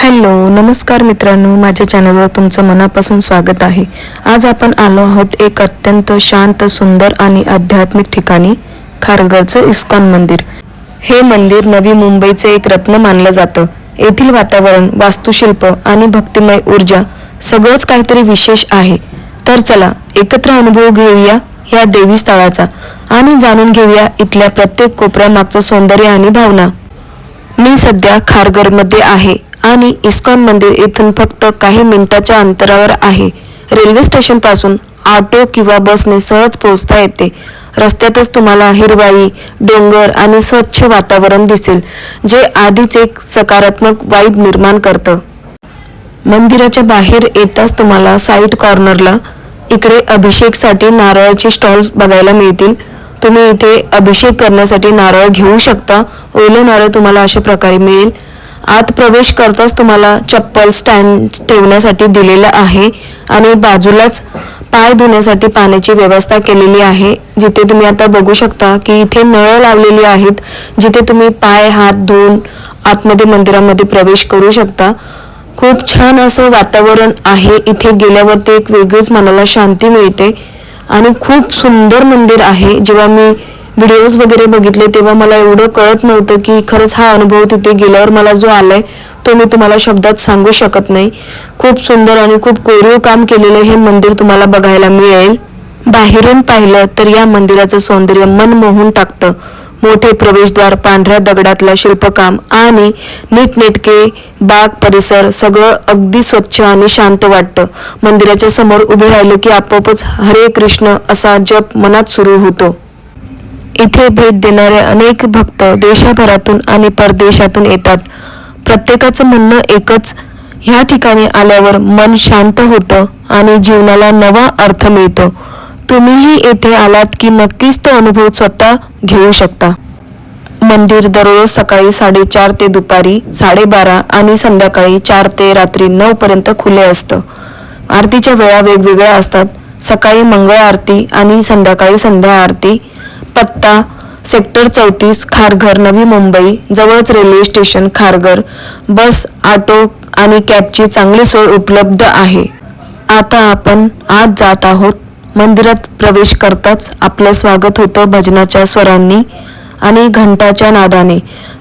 Hello नमस्कार मित्रांनो माझ्या चॅनलवर तुमचं मनापासून स्वागत आहे. आज आपण आलो आहोत एक अत्यंत शांत सुंदर आणि आध्यात्मिक ठिकाणी खारघरचं इस्कॉन मंदिर. हे मंदिर नवी मुंबईचे एक रत्न मानलं जातं. येथील वातावरण वास्तुशिल्प आणि भक्तिमय ऊर्जा सगळंच काहीतरी विशेष आहे. तर चला एकत्र अनुभव घेऊया या देवी स्थळाचा आणि जाणून घेऊया इथल्या प्रत्येक कोपऱ्यामागचं सौंदर्य आणि भावना. मी सध्या खारघरमध्ये आहे. आणि इस्कॉन मंदिर येथून फक्त काही मिनिटाच्या अंतरावर आहे. रेल्वे स्टेशनपासून ऑटो किंवा बसने सहज पोहोचता येते. रस्त्यातच तुम्हाला हिरवाई डोंगर आणि स्वच्छ वातावरण दिसेल जे आधीच एक सकारात्मक वाईब निर्माण करतं. मंदिराच्या बाहेर येताच तुम्हाला साईड कॉर्नरला इकडे अभिषेकसाठी नारळाचे स्टॉल बघायला मिळतील. तुम्ही इथे अभिषेक करण्यासाठी नारळ घेऊ शकता. ओलं नारळ तुम्हाला अशा प्रकारे मिळेल. आत प्रवेश करताच तुम्हाला चप्पल स्टँड ठेवण्यासाठी दिलेलं आहे आणि बाजूलाच पाय धुण्यासाठी पाण्याची व्यवस्था केलेली आहे. जिथे तुम्ही आता बघू शकता की इथे नळ लावलेली आहेत जिथे तुम्ही पाय हात धुवून आतमध्ये मंदिरामध्ये प्रवेश करू शकता. खूप छान असं वातावरण आहे. इथे गेल्यावरती एक वेगळीच मनाला शांती मिळते आणि खूप सुंदर मंदिर आहे. जेव्हा मी व्हिडिओज वगैरे बघितले तेव्हा मला एवढं कळत नव्हतं की खरंच हा अनुभव तिथे गेल्यावर मला जो आलाय तो मी तुम्हाला शब्दात सांगू शकत नाही. खूप सुंदर आणि खूप कोरीव काम केलेलं हे मंदिर तुम्हाला बघायला मिळेल. बाहेरून पाहिलं तर या मंदिराचं सौंदर्य मन मोहून टाकतं. मोठे प्रवेशद्वार पांढऱ्या दगडातलं शिल्पकाम आणि नीटनेटके बाग परिसर सगळं अगदी स्वच्छ आणि शांत वाटतं. मंदिराच्या समोर उभे राहिलं की आपोआपच हरे कृष्ण असा जप मनात सुरू होतो. इथे भेट देणारे अनेक भक्त देशभरातून आणि परदेशातून येतात. प्रत्येकाचं म्हणणं एकच ह्या ठिकाणी आल्यावर मन शांत होतं आणि जीवनाला नवा अर्थ मिळतो. तुम्हीही येथे आलात की नक्कीच तो अनुभव स्वतः घेऊ शकता. मंदिर दररोज सकाळी साडेचार ते दुपारी साडेबारा आणि संध्याकाळी चार ते रात्री नऊ पर्यंत खुले असतं. आरतीच्या वेळा वेगवेगळ्या असतात. सकाळी मंगळ आरती आणि संध्याकाळी संध्या आरती. पत्ता सेक्टर चौतीस खारघर नवी मुंबई जवळच railway station Kharghar. Bus auto आणि कॅबची चांगली सोय उपलब्ध आहे. आता आपण आज जात आहोत. मंदिरात प्रवेश करताच आपलं स्वागत होतं भजनाच्या स्वरांनी आणि घंटाच्या नादाने.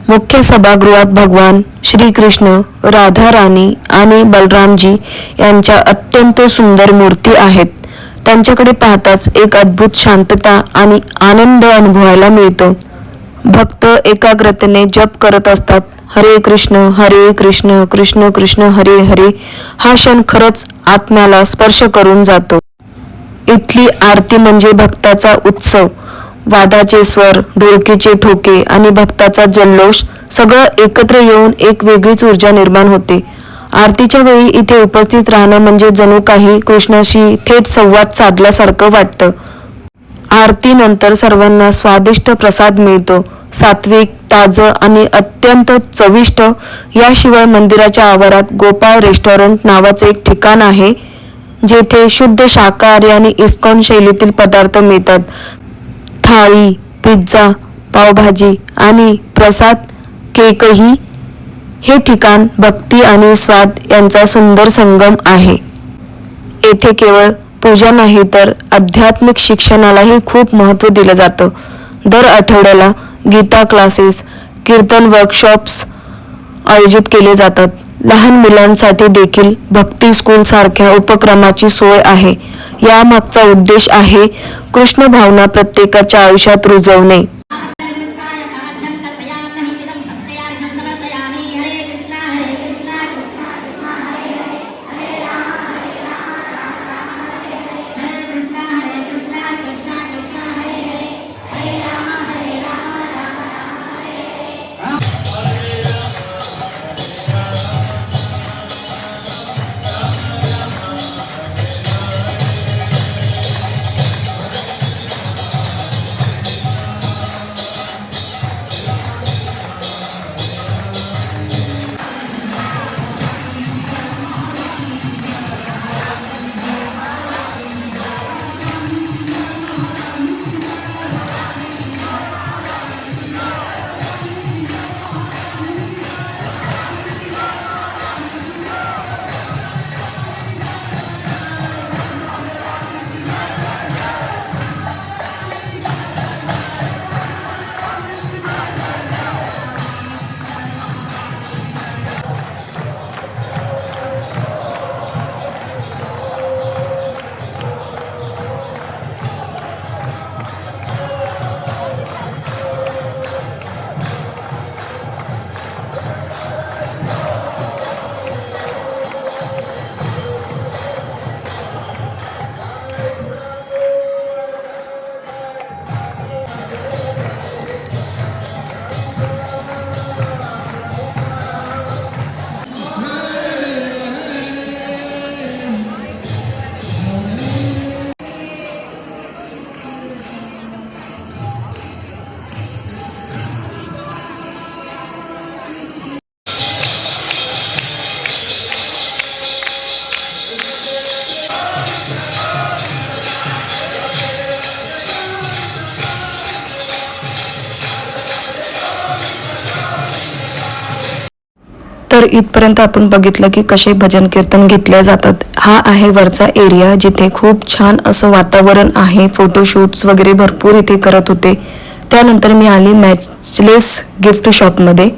मुख्य सभागृहात भगवान श्रीकृष्ण राधा राणी आणि बलरामजी यांच्या अत्यंत सुंदर मूर्ती आहेत. त्यांच्याकडे पाहताच एक अद्भुत शांतता आणि आनंद अनुभवायला मिळतो. भक्त एकाग्रतेने जप करत असतात. हरे कृष्ण हरे कृष्ण कृष्ण कृष्ण हरे हरे. हा क्षण खरंच आत्म्याला स्पर्श करून जातो. इथली आरती म्हणजे भक्ताचा उत्सव. वादाचे स्वर ढोलकीचे ठोके आणि भक्ताचा जल्लोष सगळं एकत्र येऊन एक वेगळीच ऊर्जा निर्माण होते. आरतीच्या वेळी इथे उपस्थित राहणं म्हणजे जणू काही कृष्णाशी थेट संवाद साधल्यासारखं वाटतं. आरतीनंतर सर्वांना स्वादिष्ट प्रसाद मिळतो. सात्विक ताजं आणि अत्यंत चविष्ट याशिवाय मंदिराच्या आवारात गोपाळ रेस्टॉरंट नावाचं एक ठिकाण आहे जेथे शुद्ध शाकाहारी आणि इस्कॉन शैलीतील पदार्थ मिळतात. थाळी पिझ्झा पावभाजी आणि प्रसाद केकही हे ठिकाण भक्ती आणि स्वाद यांचा सुंदर संगम आहे. येथे केवळ पूजा नाही तर आध्यात्मिक शिक्षणालाही खूप महत्त्व दिलं जातं. दर आठवड्याला गीता क्लासेस कीर्तन वर्कशॉप्स आयोजित केले जातात. लहान मुलांसाठी देखील भक्ती स्कूल सारख्या उपक्रमाची सोय आहे. यामागचा उद्देश आहे कृष्ण भावना प्रत्येकाच्या आयुष्यात रुजवणे. तर इथपर्यंत आपण बघितलं की कसे भजन कीर्तन घेतले जातात. हा आहे वरचा एरिया जिथे खूप छान असं वातावरण आहे. फोटोशूट्स वगैरे भरपूर इथे करत होते. त्यानंतर मी आली मॅचलेस गिफ्ट शॉपमध्ये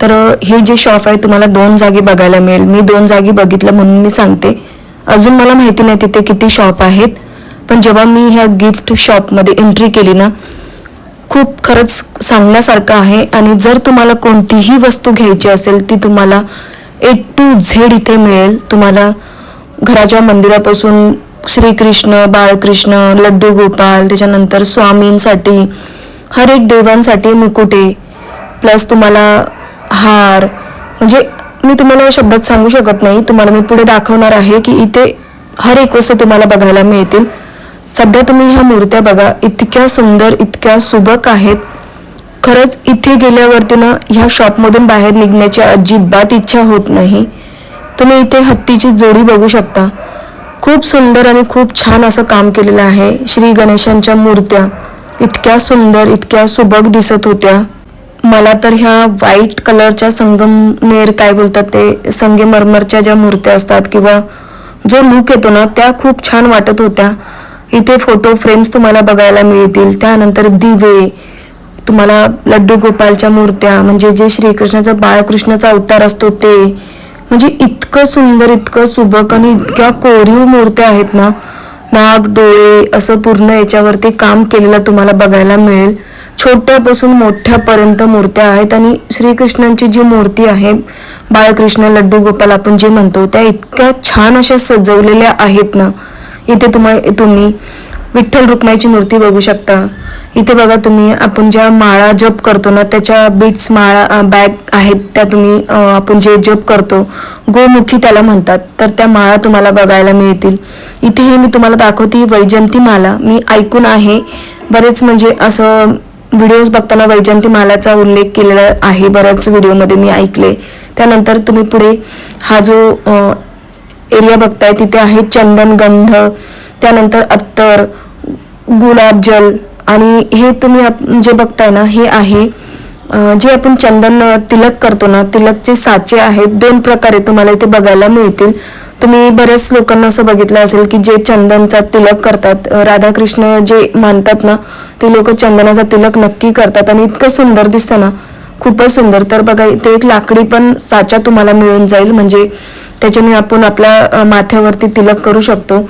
तर हे जे शॉप आहे तुम्हाला दोन जागी बघायला मिळेल. मी दोन जागी बघितलं म्हणून मी सांगते. अजून मला माहिती नाही तिथे किती शॉप आहेत. पण जेव्हा मी ह्या गिफ्ट शॉपमध्ये एंट्री केली ना खूप खरंच सांगण्यासारखं आहे. आणि जर तुम्हाला कोणतीही वस्तू घ्यायची असेल ती तुम्हाला ए टू झेड इथे मिळेल. तुम्हाला घराच्या मंदिरापासून श्रीकृष्ण बाळकृष्ण लड्डू गोपाल त्याच्यानंतर स्वामींसाठी हर एक देवांसाठी मुकुटे प्लस तुम्हाला हार. म्हणजे मी तुम्हाला शब्दात सांगू शकत नाही. तुम्हाला मी पुढे दाखवणार आहे की इथे हर एक वस्तू तुम्हाला बघायला मिळतील. सध्या तुम्ही ह्या मूर्त्या बघा इतक्या सुंदर इतक्या सुबक आहेत. खरंच इथे गेल्यावरती ना ह्या शॉपमधून बाहेर निघण्याची अजिबात इच्छा होत नाही. तुम्ही इथे हत्तीची जोडी बघू शकता. खूप सुंदर आणि खूप छान असं काम केलेलं आहे श्री गणेशांच्या मूर्त्या. इतक्या सुंदर इतक्या सुबक दिसत होत्या. मला तर ह्या व्हाईट कलरच्या संगमनेर काय बोलतात ते संगमरमरच्या ज्या मूर्त्या असतात किंवा जो लुक येतो ना त्या खूप छान वाटत होत्या. इथे फोटो फ्रेम्स तुम्हाला बघायला मिळतील. त्यानंतर दिवे तुम्हाला लड्डू गोपालच्या मूर्त्या म्हणजे जे श्रीकृष्णाचा बाळकृष्णाचा अवतार असतो ते. म्हणजे इतकं सुंदर इतकं सुबक आणि इतक्या कोरीव मूर्त्या आहेत ना नाक डोळे असं पूर्ण याच्यावरती काम केलेलं तुम्हाला बघायला मिळेल. छोट्यापासून मोठ्यापर्यंत मूर्त्या आहेत आणि श्रीकृष्णांची जी मूर्ती आहे बाळकृष्ण लड्डू गोपाल आपण जे म्हणतो त्या इतक्या छान अशा सजवलेल्या आहेत ना. इथे तुम्हा तुम्ही विठ्ठल रुक्माईची मूर्ती बघू शकता. इथे बघा तुम्ही आपण ज्या माळा जप करतो ना त्याच्या बीट्स माळा बॅग आहेत त्या तुम्ही आपण जे जप करतो गोमुखी त्याला म्हणतात. तर त्या माळा तुम्हाला बघायला मिळतील. इथे हे मी तुम्हाला दाखवते वैजंती माला. मी ऐकून आहे. बरेच म्हणजे असं व्हिडिओज बघताना वैजंती मालाचा उल्लेख केलेला आहे. बऱ्याच व्हिडिओमध्ये मी ऐकले. त्यानंतर तुम्ही पुढे हा जो एरिया बघताय तिथे आहे चंदन गंध त्यानंतर अत्तर गुलाबजल आणि हे तुम्ही जे बघताय ना हे आहे जे आपण चंदन तिलक करतो ना तिलकचे साचे आहेत दोन प्रकारे तुम्हाला इथे बघायला मिळतील. तुम्ही बऱ्याच लोकांना असं बघितलं असेल की जे चंदनचा तिलक करतात राधाकृष्ण जे मानतात ना ते लोक चंदनाचा तिलक नक्की करतात आणि इतकं सुंदर दिसतं ना खूपच सुंदर. तर बघा इथे एक लाकडी पण साचा तुम्हाला मिळून जाईल. म्हणजे त्याच्याने आपण आपल्या माथ्यावरती तिलक करू शकतो.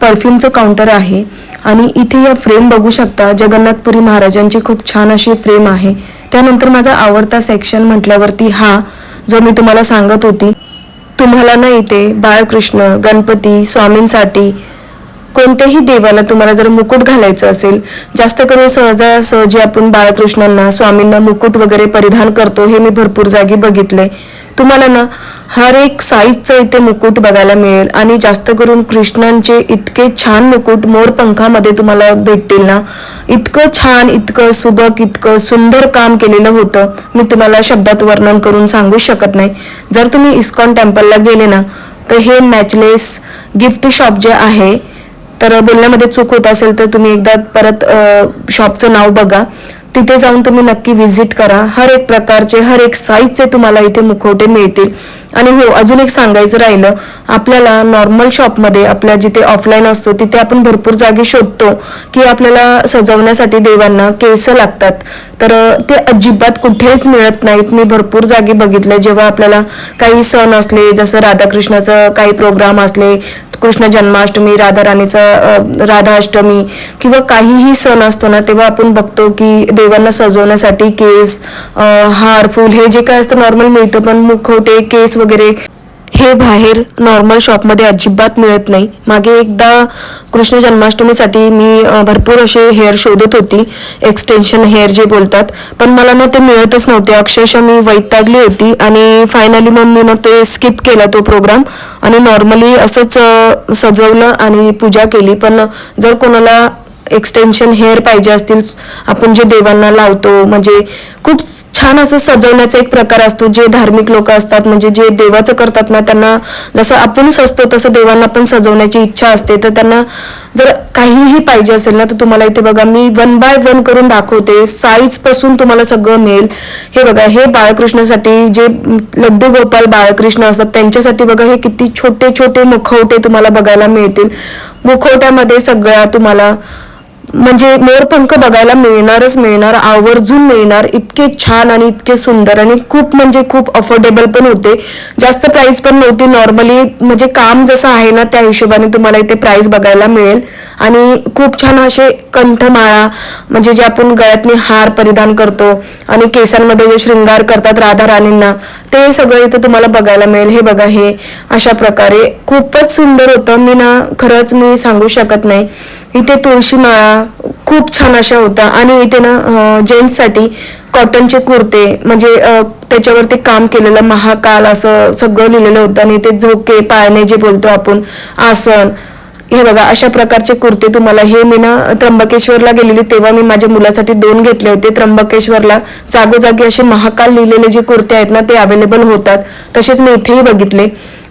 परफ्यूमचं काउंटर आहे. आणि इथे या फ्रेम बघू शकता जगन्नाथपुरी महाराजांची खूप छान अशी फ्रेम आहे. त्यानंतर माझा आवडता सेक्शन म्हटल्यावरती हा जो मी तुम्हाला सांगत होती. तुम्हाला ना इथे बाळकृष्ण गणपती स्वामींसाठी कोणत्याही देवाला तुम्हाला जर मुकुट घालायचं असेल जास्त करून सहजासहजी आपण बाळकृष्णांना स्वामींना मुकुट वगैरे परिधान करतो हे मी भरपूर जागी बघितले तुम्हाला ना हर एक साईजचं इथे मुकुट बघायला मिळेल आणि जास्त करून कृष्णांचे इतके छान मुकुट मोरपंखामध्ये तुम्हाला भेटतील ना इतकं छान इतकं सुबक इतकं सुंदर काम केलेलं होतं. मी तुम्हाला शब्दात वर्णन करून सांगू शकत नाही. जर तुम्ही इस्कॉन टेम्पलला गेले ना तर हे मॅचलेस गिफ्ट शॉप जे आहे तर बोलण्यामध्ये चूक होत असेल तर तुम्ही एकदा परत शॉपचं नाव बघा. तिथे जाऊन तुम्ही नक्की व्हिजिट करा. हर एक प्रकारचे हर एक साईजचे तुम्हाला इथे मुखवटे मिळतील. आणि हो अजून एक सांगायचं राहिलं. आपल्याला नॉर्मल शॉपमध्ये आपल्या जिथे ऑफलाईन असतो तिथे आपण भरपूर जागी शोधतो की आपल्याला सजवण्यासाठी देवांना केस लागतात. तर ते अजिबात कुठेच मिळत नाहीत. मी भरपूर जागी बघितले जेव्हा आपल्याला काही सण असले जसं राधाकृष्णाचं काही प्रोग्राम असले कृष्ण जन्माष्टमी राधा राणीचा अ, किंवा काहीही सण असतो ना तेव्हा आपण बघतो की देवांना सजवण्यासाठी केस हार फूल हे जे काय असतं नॉर्मल मिळतं पण मुखवटे केस वगैरे हे बाहेर नॉर्मल शॉपमध्ये अजिबात मिळत नाही. मागे एकदा कृष्ण जन्माष्टमीसाठी मी भरपूर असे हेअर शोधत होती. एक्सटेन्शन हेअर जे बोलतात. पण मला ना ते मिळतच नव्हते. अक्षरशः मी वैतागली होती आणि फायनली मग मी ना ते स्किप केला तो प्रोग्राम आणि नॉर्मली असंच सजवलं आणि पूजा केली. पण जर कोणाला एक्सटेन्शन हेअर पाहिजे असतील आपण जे देवांना लावतो म्हणजे खूप छान असं सजवण्याचा एक प्रकार असतो जे धार्मिक लोक असतात म्हणजे जे देवाचं करतात ना त्यांना जसं आपणच असतो तसं देवांना पण सजवण्याची इच्छा असते. तर त्यांना जर काहीही पाहिजे असेल ना तर तुम्हाला इथे बघा मी वन बाय वन करून दाखवते. साईजपासून तुम्हाला सगळं मिळेल. हे बघा हे बाळकृष्णासाठी जे लड्डू गोपाल बाळकृष्ण असतात त्यांच्यासाठी बघा हे किती छोटे छोटे मुखवटे तुम्हाला बघायला मिळतील. मुखवट्यामध्ये सगळ्या तुम्हाला म्हणजे मोरपंख बघायला मिळणारच मिळणार आवर्जून मिळणार. इतके छान आणि इतके सुंदर आणि खूप म्हणजे खूप अफोर्डेबल पण होते. जास्त प्राइस पण नव्हती. नॉर्मली म्हणजे काम जसं आहे ना त्या हिशोबाने तुम्हाला इथे प्राइस बघायला मिळेल. आणि खूप छान असे कंठमाळा म्हणजे जे आपण गळ्यातनी हार परिधान करतो. आणि केसांमध्ये जे शृंगार करतात राधा राणींना ते सगळं इथे तुम्हाला बघायला मिळेल. हे बघा हे अशा प्रकारे खूपच सुंदर होतं. मी ना खरंच मी सांगू शकत नाही. इथे तुळशी माळा खूप छान अशा होता आणि इथे ना जेंट्ससाठी कॉटनचे कुर्ते म्हणजे त्याच्यावरती काम केलेलं महाकाल असं सगळं लिहिलेलं होतं. आणि ते झोके पाळणे जे बोलतो आपण आसन हे बघा अशा प्रकारचे कुर्ते तुम्हाला हे मी ना त्र्यंबकेश्वरला गेलेली तेव्हा मी माझ्या मुलासाठी दोन घेतले होते. त्र्यंबकेश्वरला जागोजागी असे महाकाल लिहिलेले जे कुर्ते आहेत ना ते अवेलेबल होतात. तसेच मी इथेही बघितले.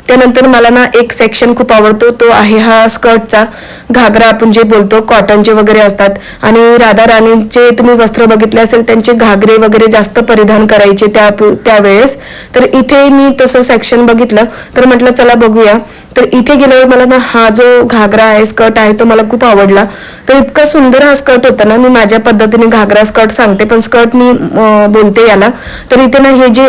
त्यानंतर मला ना एक सेक्शन खूप आवडतो तो आहे हा स्कर्टचा घागरा आपण जे बोलतो कॉटनचे वगैरे असतात. आणि राधा राणीचे तुम्ही वस्त्र बघितले असेल त्यांचे घागरे वगैरे जास्त परिधान करायचे त्या त्यावेळेस. तर इथे मी तसं सेक्शन बघितलं. तर म्हटलं चला बघूया. तर इथे गेल्यावर मला ना हा जो घागरा आहे स्कर्ट आहे तो मला खूप आवडला. तर इतका सुंदर हा स्कर्ट होता ना मी माझ्या पद्धतीने घागरा स्कर्ट सांगते पण स्कर्ट मी बोलते याला. तर इथे ना हे जे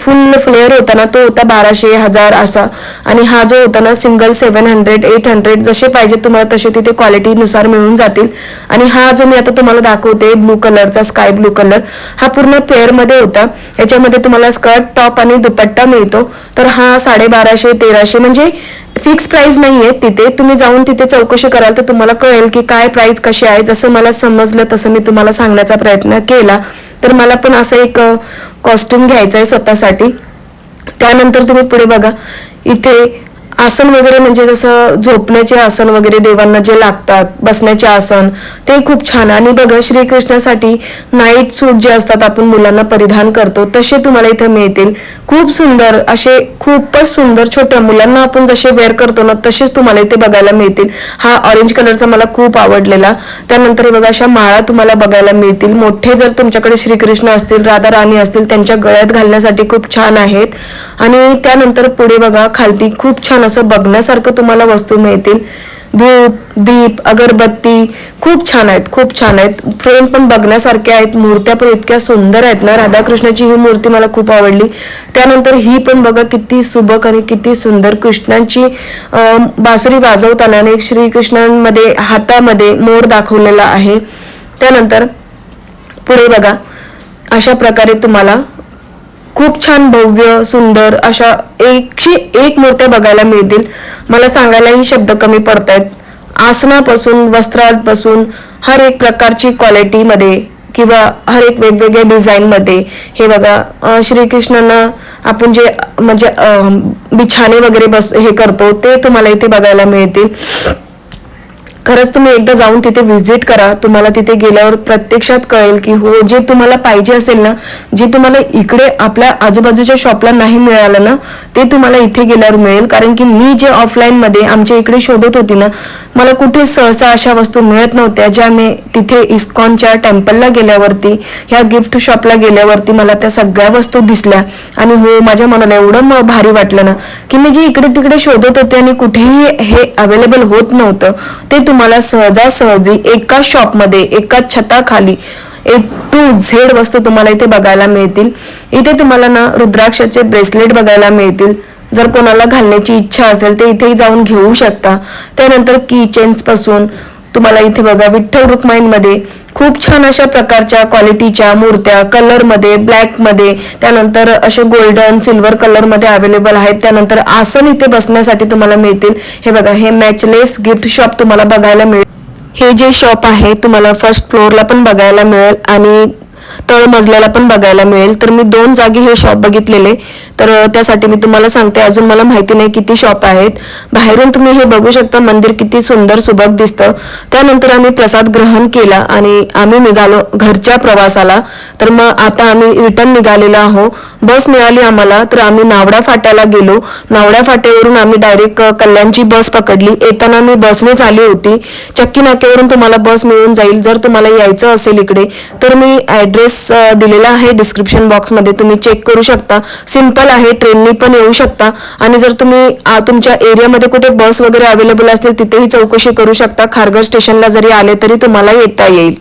फुल फ्लेअर होता ना तो होता बाराशे हजार असा. आणि हा जो होता ना single seven hundred eight hundred जसे पाहिजे तुम्हाला तसे तिथे क्वालिटीनुसार मिळून जातील. आणि हा जो मी आता तुम्हाला दाखवते ब्लू कलरचा स्काय ब्लू कलर हा पूर्ण पेअरमध्ये होता. याच्यामध्ये तुम्हाला स्कर्ट टॉप आणि दुपट्टा मिळतो. तर हा साडेबाराशे तेराशे म्हणजे फिक्स प्राइस नाहीये तिथे. तुम्ही जाऊन तिथे चौकशी कराल तर तुम्हाला कळेल की काय प्राइस कशी आहे. जसं मला समजलं तसं मी तुम्हाला सांगण्याचा प्रयत्न केला. तर मला पण असं एक कॉस्ट्युम घ्यायचं आहे स्वतःसाठी. त्यानंतर तुम्ही पुढे बघा. इथे आसन वगैरे म्हणजे जसं झोपण्याचे आसन वगैरे देवांना जे लागतात बसण्याचे आसन ते खूप छान आणि बघा श्रीकृष्णासाठी नाईट सूट जे असतात आपण मुलांना परिधान करतो तसे तुम्हाला इथे मिळतील. खूप सुंदर असे खूपच सुंदर छोट्या मुलांना आपण जसे वेअर करतो ना तसेच तुम्हाला इथे बघायला मिळतील. हा ऑरेंज कलरचा मला खूप आवडलेला. त्यानंतर बघा अशा माळा तुम्हाला बघायला मिळतील. मोठे जर तुमच्याकडे श्रीकृष्ण असतील राधा राणी असतील त्यांच्या गळ्यात घालण्यासाठी खूप छान आहेत. आणि त्यानंतर पुढे बघा खालती खूप छान असं बघण्यासारखं तुम्हाला वस्तू मिळतील. धूप दीप अगरबत्ती खूप छान आहेत खूप छान आहेत. फ्रेम पण बघण्यासारख्या आहेत मूर्त्या पण इतक्या सुंदर आहेत ना. राधाकृष्णाची ही मूर्ती मला खूप आवडली. त्यानंतर ही पण बघा किती सुबक आणि किती सुंदर कृष्णांची बासुरी वाजवताना आणि श्रीकृष्णांमध्ये हातामध्ये मोर दाखवलेला आहे. त्यानंतर पुढे बघा अशा प्रकारे तुम्हाला खूप छान भव्य सुंदर अशा एकशे एक मूर्त्या बघायला मिळतील. मला सांगायलाही शब्द कमी पडतायत. आसनापासून वस्त्रापासून हर एक प्रकारची क्वालिटीमध्ये किंवा हर एक वेगवेगळ्या डिझाईनमध्ये हे बघा श्रीकृष्णांना आपण जे म्हणजे बिछाने वगैरे बस हे करतो ते तुम्हाला इथे बघायला मिळतील. खरंच तुम्ही एकदा जाऊन तिथे व्हिजिट करा. तुम्हाला तिथे गेल्यावर प्रत्यक्षात कळेल की हो जे तुम्हाला पाहिजे असेल ना जे तुम्हाला इकडे आपल्या आजूबाजूच्या शॉपला नाही मिळालं ना ते तुम्हाला इथे गेल्यावर मिळेल. कारण की मी जे ऑफलाईन मध्ये आमच्या इकडे शोधत होती ना मला कुठे सहसा अशा वस्तू मिळत नव्हत्या ज्या मी तिथे इस्कॉनच्या टेम्पलला गेल्यावरती ह्या गिफ्ट शॉपला गेल्यावरती मला त्या सगळ्या वस्तू दिसल्या. आणि हो माझ्या मनाला एवढं भारी वाटलं ना की मी जे इकडे तिकडे शोधत होते आणि कुठेही हे अवेलेबल होत नव्हतं ते तुम्हाला सहजासहजी एका शॉपमध्ये एका छताखाली ए टू झेड वस्तू तुम्हाला इथे बघायला मिळतील. इथे तुम्हाला ना रुद्राक्षाचे ब्रेसलेट बघायला मिळतील. जर कोणाला घालण्याची इच्छा असेल ते इथेही जाऊन घेऊ शकता. त्यानंतर की चेन्सपासून तुम्हाला इथे बघा विठ्ठल रुक्माईंमध्ये खूप छान अशा प्रकारच्या क्वालिटीच्या मूर्त्या कलरमध्ये ब्लॅकमध्ये त्यानंतर असे गोल्डन सिल्वर कलरमध्ये अवेलेबल आहेत. त्यानंतर आसन इथे बसण्यासाठी तुम्हाला मिळतील. हे बघा हे मॅचलेस गिफ्ट शॉप तुम्हाला बघायला मिळेल. हे जे शॉप आहे तुम्हाला फर्स्ट फ्लोअरला पण बघायला मिळेल आणि तळ मजल्याला पण बघायला मिळेल. तर मी दोन जागी हे शॉप बघितलेले. तर त्यासाठी मी तुम्हाला सांगते अजून मला माहिती नाही किती शॉप आहेत. बाहेरून तुम्ही हे बघू शकता मंदिर किती सुंदर सुबक दिसतं. त्यानंतर आम्ही प्रसाद ग्रहण केला आणि आम्ही निघालो घरच्या प्रवासाला. तर मग आता आम्ही रिटर्न निघालेलो आहो बस मिळाली आम्हाला तर आम्ही नावडा फाट्याला गेलो. नावडा फाट्यावरून आम्ही डायरेक्ट कल्याणची बस पकडली. येताना मी बसनेच आली होती. चक्की नाक्यावरून तुम्हाला बस मिळून जाईल जर तुम्हाला यायचं असेल इकडे. तर मी ॲड्रेस दिलेला आहे डिस्क्रिप्शन बॉक्समध्ये तुम्ही चेक करू शकता. सिंपल आहे ट्रेननी पण येऊ शकता. आणि जर तुम्ही तुमच्या एरियामध्ये कुठे बस वगैरे अवेलेबल असतील तिथेही चौकशी करू शकता. खारघर स्टेशनला जरी आले तरी तुम्हाला येता येईल.